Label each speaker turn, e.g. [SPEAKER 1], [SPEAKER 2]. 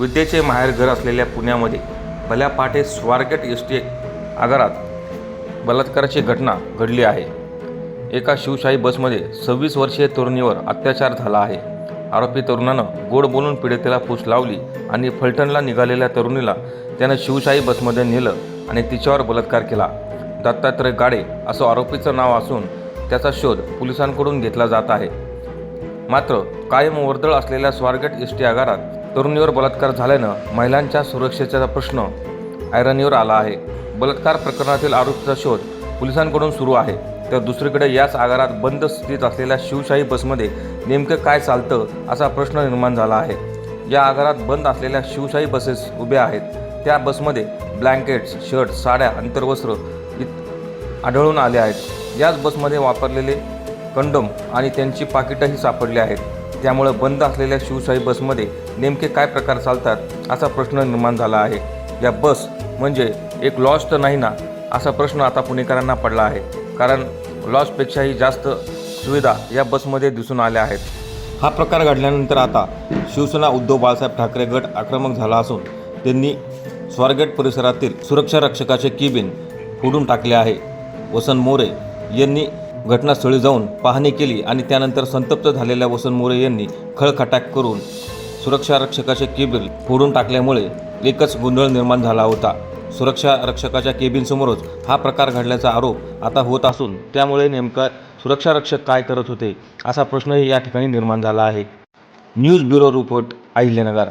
[SPEAKER 1] विद्येचे माहेरघर असलेल्या पुण्यामध्ये भल्या पहाटे स्वारगेट एस टी आगारात बलात्काराची घटना घडली आहे. एका शिवशाही बसमध्ये सव्वीस वर्षीय तरुणीवर अत्याचार झाला आहे. आरोपी तरुणानं गोड बोलून पीडितेला फूस लावली आणि फलटणला निघालेल्या तरुणीला त्यानं शिवशाही बसमध्ये नेलं आणि तिच्यावर बलात्कार केला. दत्तात्रय गाडे असं आरोपीचं नाव असून त्याचा शोध पोलिसांकडून घेतला जात आहे. मात्र कायम वर्दळ असलेल्या स्वारगेट एस टी आगारात तरुणीवर बलात्कार झाल्यानं महिलांच्या सुरक्षेचा प्रश्न ऐरणीवर आला आहे. बलात्कार प्रकरणातील आरोपीचा शोध पोलिसांकडून सुरू आहे. तर दुसरीकडे याच आगारात बंद स्थितीत असलेल्या शिवशाही बसमध्ये नेमकं काय चालतं असा प्रश्न निर्माण झाला आहे. या आगारात बंद असलेल्या शिवशाही बसेस उभ्या आहेत. त्या बसमध्ये ब्लँकेट्स शर्ट साड्या अंतर्वस्त्र इत आढळून आले आहेत. याच बसमध्ये वापरलेले कंडोम आणि त्यांची पाकिटंही सापडली आहेत. त्यामुळे बंद असलेल्या शिवशाही बसमध्ये नेमके काय प्रकार चालतात असा प्रश्न निर्माण झाला आहे. या बस म्हणजे एक लॉज तर नाही ना असा प्रश्न आता पुणेकरांना पडला आहे. कारण लॉजपेक्षाही जास्त सुविधा या बसमध्ये दिसून आल्या आहेत. हा प्रकार घडल्यानंतर आता शिवसेना उद्धव बाळासाहेब ठाकरे गट आक्रमक झाला असून त्यांनी स्वारगेट परिसरातील सुरक्षा रक्षकाचे किबिन फोडून टाकले आहे. वसंत मोरे यांनी घटनास्थळी जाऊन पाहणी केली आणि त्यानंतर संतप्त झालेल्या वसंत मोरे यांनी खळखटाक करून सुरक्षा रक्षकाचे केबिन फोडून टाकल्यामुळे एकच गोंधळ निर्माण झाला होता. सुरक्षा रक्षकाच्या केबिनसमोरच हा प्रकार घडल्याचा आरोप आता होत असून त्यामुळे नेमका सुरक्षा रक्षक काय करत होते असा प्रश्नही या ठिकाणी निर्माण झाला आहे. News bureau report Ahilyanagar.